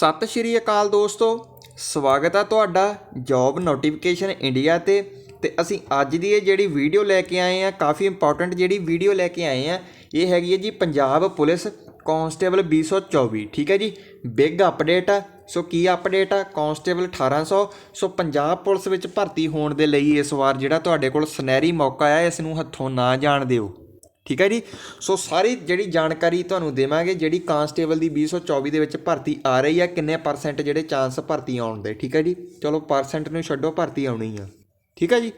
ਸਤਿ ਸ਼੍ਰੀ ਅਕਾਲ ਦੋਸਤੋ, ਸਵਾਗਤ ਹੈ ਤੁਹਾਡਾ ਜੌਬ ਨੋਟੀਫਿਕੇਸ਼ਨ ਇੰਡੀਆ ਤੇ। ਤੇ ਅਸੀਂ ਅੱਜ ਦੀ ਇਹ ਜਿਹੜੀ ਵੀਡੀਓ ਲੈ ਕੇ ਆਏ ਆ ਕਾਫੀ ਇੰਪੋਰਟੈਂਟ ਜਿਹੜੀ ਵੀਡੀਓ ਲੈ ਕੇ ਆਏ ਆ ਇਹ ਹੈਗੀ ਹੈ ਜੀ ਪੰਜਾਬ ਪੁਲਿਸ ਕਾਂਸਟੇਬਲ 224 ਠੀਕ ਹੈ ਜੀ? ਬਿਗ ਅਪਡੇਟ ਆ। ਸੋ ਕੀ ਅਪਡੇਟ ਆ? ਕਾਂਸਟੇਬਲ 1800 ਸੋ ਪੰਜਾਬ ਪੁਲਿਸ ਵਿੱਚ ਭਰਤੀ ਹੋਣ ਦੇ ਲਈ ਇਸ ਵਾਰ ਜਿਹੜਾ ਤੁਹਾਡੇ ਕੋਲ ਸੁਨਹਿਰੀ ਮੌਕਾ ਆ, ਇਸ ਨੂੰ ਹੱਥੋਂ ਨਾ ਜਾਣ ਦਿਓ। ਠੀਕ ਹੈ ਜੀ? ਸੋ ਸਾਰੀ ਜਿਹੜੀ ਜਾਣਕਾਰੀ ਤੁਹਾਨੂੰ ਦੇਵਾਂਗੇ, ਜਿਹੜੀ ਕਾਂਸਟੇਬਲ ਦੀ 224 ਦੇ ਵਿੱਚ ਭਰਤੀ ਆ ਰਹੀ ਹੈ, ਕਿੰਨੇ ਪਰਸੈਂਟ ਜਿਹੜੇ ਚਾਂਸ ਭਰਤੀ ਆਉਣ ਦੇ, ਠੀਕ ਹੈ ਜੀ? ਚਲੋ ਪਰਸੈਂਟ ਨੂੰ ਛੱਡੋ, ਭਰਤੀ ਆਉਣੀ ਆ। ਠੀਕ ਹੈ ਜੀ?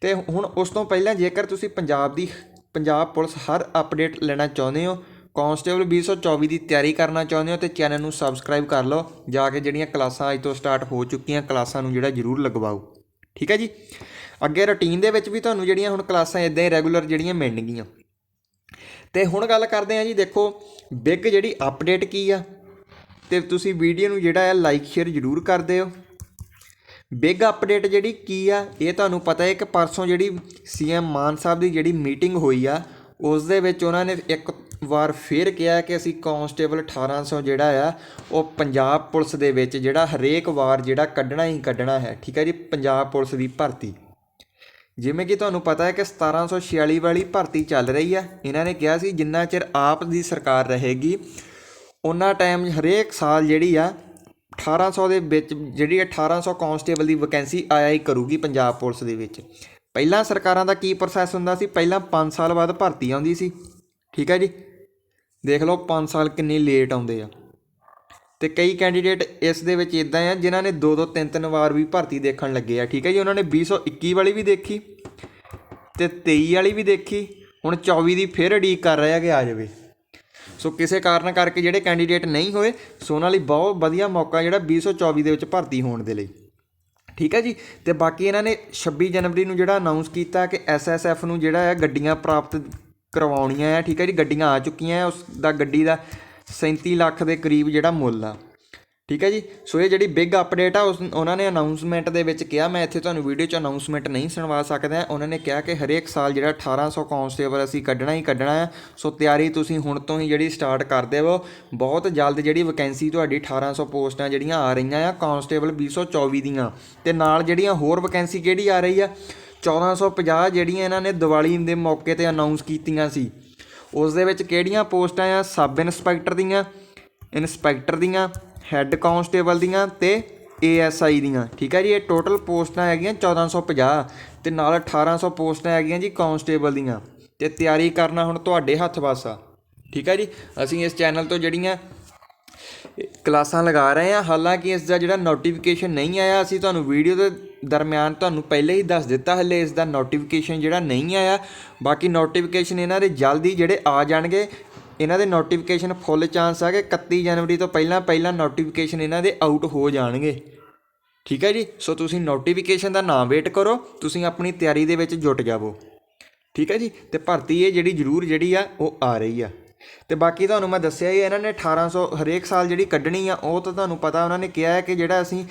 ਤੇ ਹੁਣ ਉਸ ਤੋਂ ਪਹਿਲਾਂ ਜੇਕਰ ਤੁਸੀਂ ਪੰਜਾਬ ਦੀ, ਪੰਜਾਬ ਪੁਲਿਸ ਹਰ ਅਪਡੇਟ ਲੈਣਾ ਚਾਹੁੰਦੇ ਹੋ, ਕਾਂਸਟੇਬਲ 224 ਦੀ ਤਿਆਰੀ ਕਰਨਾ ਚਾਹੁੰਦੇ ਹੋ, ਤੇ ਚੈਨਲ ਨੂੰ ਸਬਸਕ੍ਰਾਈਬ ਕਰ ਲਓ, ਜਾ ਕੇ ਜਿਹੜੀਆਂ ਕਲਾਸਾਂ ਅੱਜ ਤੋਂ ਸਟਾਰਟ ਹੋ ਚੁੱਕੀਆਂ, ਕਲਾਸਾਂ ਨੂੰ ਜਿਹੜਾ ਜ਼ਰੂਰ ਲਗਵਾਓ। ਠੀਕ ਹੈ ਜੀ? ਅੱਗੇ ਰੁਟੀਨ ਦੇ ਵਿੱਚ ਵੀ ਤੁਹਾਨੂੰ ਜਿਹੜੀਆਂ ਹੁਣ ਕਲਾਸਾਂ ਇਦਾਂ ਹੀ ਰੈਗੂਲਰ ਜਿਹੜੀਆਂ ਮਿਲਣਗੀਆਂ। ਤੇ ਹੁਣ ਗੱਲ ਕਰਦੇ ਹਾਂ ਜੀ, ਦੇਖੋ, ਬਿਗ ਜਿਹੜੀ ਅਪਡੇਟ ਕੀ ਆ? ਤੇ ਤੁਸੀਂ ਵੀਡੀਓ ਨੂੰ ਜਿਹੜਾ ਹੈ ਲਾਈਕ ਸ਼ੇਅਰ ਜ਼ਰੂਰ ਕਰ ਦਿਓ। ਬਿਗ ਅਪਡੇਟ ਜਿਹੜੀ ਕੀ ਆ, ਇਹ ਤੁਹਾਨੂੰ ਪਤਾ ਹੈ ਕਿ ਪਰਸੋਂ ਜਿਹੜੀ ਸੀਐਮ ਮਾਨ ਸਾਹਿਬ ਦੀ ਜਿਹੜੀ ਮੀਟਿੰਗ ਹੋਈ ਆ, ਉਸ ਦੇ ਵਿੱਚ ਉਹਨਾਂ ਨੇ ਇੱਕ ਵਾਰ ਫੇਰ ਕਿਹਾ ਕਿ ਅਸੀਂ ਕਾਂਸਟੇਬਲ 1800 ਜਿਹੜਾ ਆ, ਉਹ ਪੰਜਾਬ ਪੁਲਿਸ ਦੇ ਵਿੱਚ ਜਿਹੜਾ ਹਰੇਕ ਵਾਰ ਜਿਹੜਾ ਕੱਢਣਾ ਹੀ ਕੱਢਣਾ ਹੈ, ਠੀਕ ਹੈ ਜੀ? ਪੰਜਾਬ ਪੁਲਿਸ ਦੀ ਭਰਤੀ। ਜਿਵੇਂ ਕਿ ਤੁਹਾਨੂੰ ਪਤਾ ਹੈ ਕਿ 1746 ਵਾਲੀ ਭਰਤੀ ਚੱਲ ਰਹੀ ਆ ਇਹਨਾਂ ਨੇ ਕਿਹਾ ਸੀ ਜਿੰਨਾ ਚਿਰ ਆਪ ਦੀ ਸਰਕਾਰ ਰਹੇਗੀ, ਉਹਨਾਂ ਟਾਈਮ ਹਰੇਕ ਸਾਲ ਜਿਹੜੀ ਆ 1800 ਦੇ ਵਿੱਚ ਜਿਹੜੀ 1800 ਕਾਂਸਟੇਬਲ ਦੀ ਵੈਕੈਂਸੀ ਆਇਆ ਹੀ ਕਰੂਗੀ ਪੰਜਾਬ ਪੁਲਿਸ ਦੇ ਵਿੱਚ। ਪਹਿਲਾਂ ਸਰਕਾਰਾਂ ਦਾ ਕੀ ਪ੍ਰੋਸੈਸ ਹੁੰਦਾ ਸੀ? ਪਹਿਲਾਂ 5 ਸਾਲ ਬਾਅਦ ਭਰਤੀ ਆਉਂਦੀ ਸੀ। ਠੀਕ ਹੈ ਜੀ? ਦੇਖ ਲਓ 5 ਸਾਲ ਕਿੰਨੀ ਲੇਟ ਆਉਂਦੇ ਆ। ਅਤੇ ਕਈ ਕੈਂਡੀਡੇਟ ਇਸ ਦੇ ਵਿੱਚ ਇੱਦਾਂ ਆ, ਜਿਨ੍ਹਾਂ ਨੇ ਦੋ ਦੋ ਤਿੰਨ ਤਿੰਨ ਵਾਰ ਵੀ ਭਰਤੀ ਦੇਖਣ ਲੱਗੇ ਆ, ਠੀਕ ਹੈ ਜੀ? ਉਹਨਾਂ ਨੇ 2021 ਵਾਲੀ ਵੀ ਦੇਖੀ ਤੇ 23 ਵਾਲੀ ਵੀ ਦੇਖੀ, ਹੁਣ 24 ਦੀ ਫਿਰ ਉਡੀਕ ਕਰ ਰਿਹਾ ਕਿ ਆ ਜਾਵੇ। ਸੋ ਕਿਸੇ ਕਾਰਨ ਕਰਕੇ ਜਿਹੜੇ ਕੈਂਡੀਡੇਟ ਨਹੀਂ ਹੋਏ, ਸੋ ਉਹਨਾਂ ਲਈ ਬਹੁਤ ਵਧੀਆ ਮੌਕਾ ਜਿਹੜਾ 2024 ਦੇ ਵਿੱਚ ਭਰਤੀ ਹੋਣ ਦੇ ਲਈ। ਠੀਕ ਹੈ ਜੀ? ਤੇ ਬਾਕੀ ਇਹਨਾਂ ਨੇ 26 ਜਨਵਰੀ ਨੂੰ ਜਿਹੜਾ ਅਨਾਉਂਸ ਕੀਤਾ ਕਿ ਐਸਐਸਐਫ ਨੂੰ ਜਿਹੜਾ ਹੈ ਗੱਡੀਆਂ ਪ੍ਰਾਪਤ ਕਰਵਾਉਣੀਆਂ ਆ, ਠੀਕ ਹੈ ਜੀ? ਗੱਡੀਆਂ ਆ ਚੁੱਕੀਆਂ ਆ, ਉਸ ਦਾ ਗੱਡੀ ਦਾ 37 ਲੱਖ ਦੇ ਕਰੀਬ ਜਿਹੜਾ ਮੁੱਲ ਆ। ਠੀਕ ਹੈ ਜੀ? ਸੋ ਇਹ ਜਿਹੜੀ ਬਿਗ ਅਪਡੇਟ ਆ, ਉਸ ਉਹਨਾਂ ਨੇ ਅਨਾਉਂਸਮੈਂਟ ਦੇ ਵਿੱਚ ਕਿਹਾ, ਮੈਂ ਇੱਥੇ ਤੁਹਾਨੂੰ ਵੀਡੀਓ 'ਚ ਅਨਾਉਂਸਮੈਂਟ ਨਹੀਂ ਸੁਣਵਾ ਸਕਦਾ ਉਹਨਾਂ ਨੇ ਕਿਹਾ ਕਿ ਹਰੇਕ ਸਾਲ ਜਿਹੜਾ 1800 ਕਾਂਸਟੇਬਲ ਅਸੀਂ ਕੱਢਣਾ ਹੀ ਕੱਢਣਾ ਹੈ। ਸੋ ਤਿਆਰੀ ਤੁਸੀਂ ਹੁਣ ਤੋਂ ਹੀ ਜਿਹੜੀ ਸਟਾਰਟ ਕਰ ਦੇਵੋ ਬਹੁਤ ਜਲਦ ਜਿਹੜੀ ਵੈਕੈਂਸੀ ਤੁਹਾਡੀ 1800 ਪੋਸਟਾਂ ਜਿਹੜੀਆਂ ਆ ਰਹੀਆਂ ਆ ਕਾਂਸਟੇਬਲ 224 ਦੀਆਂ। ਤੇ ਨਾਲ ਜਿਹੜੀਆਂ ਹੋਰ ਵੈਕੈਂਸੀ ਕਿਹੜੀ ਆ ਰਹੀ ਆ? 1450 ਜਿਹੜੀਆਂ ਇਹਨਾਂ ਨੇ ਦੀਵਾਲੀ ਦੇ ਮੌਕੇ ਤੇ ਅਨਾਉਂਸ ਕੀਤੀਆਂ ਸੀ। ਉਸ ਦੇ ਵਿੱਚ ਕਿਹੜੀਆਂ ਪੋਸਟਾਂ ਆ? ਸਬ ਇੰਸਪੈਕਟਰ ਦੀਆਂ ਇੰਸਪੈਕਟਰ ਦੀਆਂ, ਹੈੱਡ ਕਾਂਸਟੇਬਲ ਦੀਆਂ ਤੇ ਏਐਸਆਈ ਦੀਆਂ। ਠੀਕ ਹੈ ਜੀ, ਇਹ ਟੋਟਲ ਪੋਸਟਾਂ ਹੈਗੀਆਂ 1450 ਤੇ ਨਾਲ 1800 ਪੋਸਟਾਂ ਹੈਗੀਆਂ ਜੀ ਕਾਂਸਟੇਬਲ ਦੀਆਂ। ਤੇ ਤਿਆਰੀ ਕਰਨਾ ਹੁਣ ਤੁਹਾਡੇ ਹੱਥ ਵੱਸ। ਠੀਕ ਹੈ ਜੀ, ਅਸੀਂ ਇਸ ਚੈਨਲ ਤੋਂ ਜਿਹੜੀਆਂ ਕਲਾਸਾਂ ਲਗਾ ਰਹੇ ਹਾਂ। ਹਾਲਾਂਕਿ ਇਸ ਦਾ ਜਿਹੜਾ ਨੋਟੀਫਿਕੇਸ਼ਨ ਨਹੀਂ ਆਇਆ, ਅਸੀਂ ਤੁਹਾਨੂੰ ਵੀਡੀਓ ਦੇ ਦਰਮਿਆਨ ਤੁਹਾਨੂੰ ਪਹਿਲੇ ਹੀ ਦੱਸ ਦਿੱਤਾ, ਹਲੇ ਇਸ ਦਾ ਨੋਟੀਫਿਕੇਸ਼ਨ ਜਿਹੜਾ ਨਹੀਂ ਆਇਆ। ਬਾਕੀ ਨੋਟੀਫਿਕੇਸ਼ਨ ਇਹਨਾਂ ਦੇ ਜਲਦੀ ਜਿਹੜੇ ਆ ਜਾਣਗੇ। ਇਹਨਾਂ ਦੇ ਨੋਟੀਫਿਕੇਸ਼ਨ ਫੁੱਲ ਚਾਂਸ ਆ ਕਿ 31 ਜਨਵਰੀ ਤੋਂ ਪਹਿਲਾਂ ਪਹਿਲਾਂ ਨੋਟੀਫਿਕੇਸ਼ਨ ਇਹਨਾਂ ਦੇ ਆਊਟ ਹੋ ਜਾਣਗੇ। ਠੀਕ ਹੈ ਜੀ? ਸੋ ਤੁਸੀਂ ਨੋਟੀਫਿਕੇਸ਼ਨ ਦਾ ਨਾਮ ਵੇਟ ਕਰੋ। ਤੁਸੀਂ ਆਪਣੀ ਤਿਆਰੀ ਦੇ ਵਿੱਚ ਜੁਟ ਜਾਵੋ। ਠੀਕ ਹੈ ਜੀ? ਤੇ ਭਰਤੀ ਇਹ ਜਿਹੜੀ ਜ਼ਰੂਰ ਜਿਹੜੀ ਆ, ਉਹ ਆ ਰਹੀ ਆ। ਤੇ ਬਾਕੀ ਤੁਹਾਨੂੰ ਮੈਂ ਦੱਸਿਆ ਹੀ ਇਹਨਾਂ ਨੇ 1800 ਹਰੇਕ ਸਾਲ ਜਿਹੜੀ ਕੱਢਣੀ ਆ, ਉਹ ਤਾਂ ਤੁਹਾਨੂੰ ਪਤਾ ਉਹਨਾਂ ਨੇ ਕਿਹਾ ਹੈ ਕਿ ਜਿਹੜਾ ਅਸੀਂ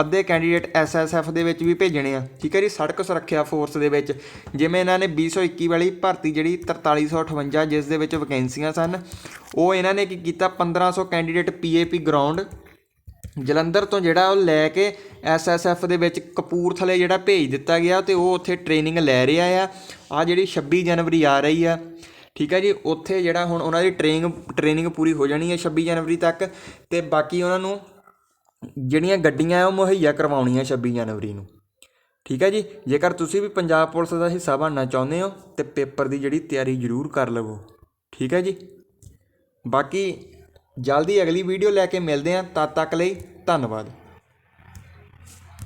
ਅੱਧੇ ਕੈਂਡੀਡੇਟ ਐਸਐਸਐਫ ਦੇ ਵਿੱਚ ਵੀ ਭੇਜਣੇ ਆ, ਠੀਕ ਹੈ ਜੀ? ਸੜਕ ਸੁਰੱਖਿਆ ਫੋਰਸ ਦੇ ਵਿੱਚ, ਜਿਵੇਂ ਇਹਨਾਂ ਨੇ 2021 ਵਾਲੀ ਭਰਤੀ ਜਿਹੜੀ 4358 ਜਿਸ ਦੇ ਵਿੱਚ ਵੈਕੈਂਸੀਆਂ ਸਨ, ਉਹ ਇਹਨਾਂ ਨੇ ਕੀ ਕੀਤਾ? 1500 ਕੈਂਡੀਡੇਟ ਪੀਏਪੀ ਗਰਾਊਂਡ ਜਲੰਧਰ ਤੋਂ ਜਿਹੜਾ ਉਹ ਲੈ ਕੇ ਐਸਐਸਐਫ ਦੇ ਵਿੱਚ ਕਪੂਰਥਲੇ ਜਿਹੜਾ ਭੇਜ ਦਿੱਤਾ ਗਿਆ, ਤੇ ਉਹ ਉੱਥੇ ਟ੍ਰੇਨਿੰਗ ਲੈ ਰਿਹਾ ਆ। ਆ ਜਿਹੜੀ 26 ਜਨਵਰੀ ਆ ਰਹੀ ਆ ਠੀਕ ਹੈ ਜੀ, ਉੱਥੇ ਜਿਹੜਾ ਹੁਣ ਉਹਨਾਂ ਦੀ ਟ੍ਰੇਨਿੰਗ ਟ੍ਰੇਨਿੰਗ ਪੂਰੀ ਹੋ ਜਾਣੀ ਹੈ 26 ਜਨਵਰੀ ਤੱਕ ਤੇ ਬਾਕੀ ਉਹਨਾਂ ਨੂੰ ਜਿਹੜੀਆਂ ਗੱਡੀਆਂ ਉਹ ਮੁਹੱਈਆ ਕਰਵਾਉਣੀਆਂ 26 ਜਨਵਰੀ ਨੂੰ। ਠੀਕ ਹੈ ਜੀ, ਜੇਕਰ ਤੁਸੀਂ ਵੀ ਪੰਜਾਬ ਪੁਲਿਸ ਦਾ ਹਿੱਸਾ ਬਣਨਾ ਚਾਹੁੰਦੇ ਹੋ ਤੇ ਪੇਪਰ ਦੀ ਜਿਹੜੀ ਤਿਆਰੀ ਜ਼ਰੂਰ ਕਰ ਲਵੋ। ਠੀਕ ਹੈ ਜੀ, ਬਾਕੀ ਜਲਦੀ ਅਗਲੀ ਵੀਡੀਓ ਲੈ ਕੇ ਮਿਲਦੇ ਹਾਂ, ਤਦ ਤੱਕ ਲਈ ਧੰਨਵਾਦ।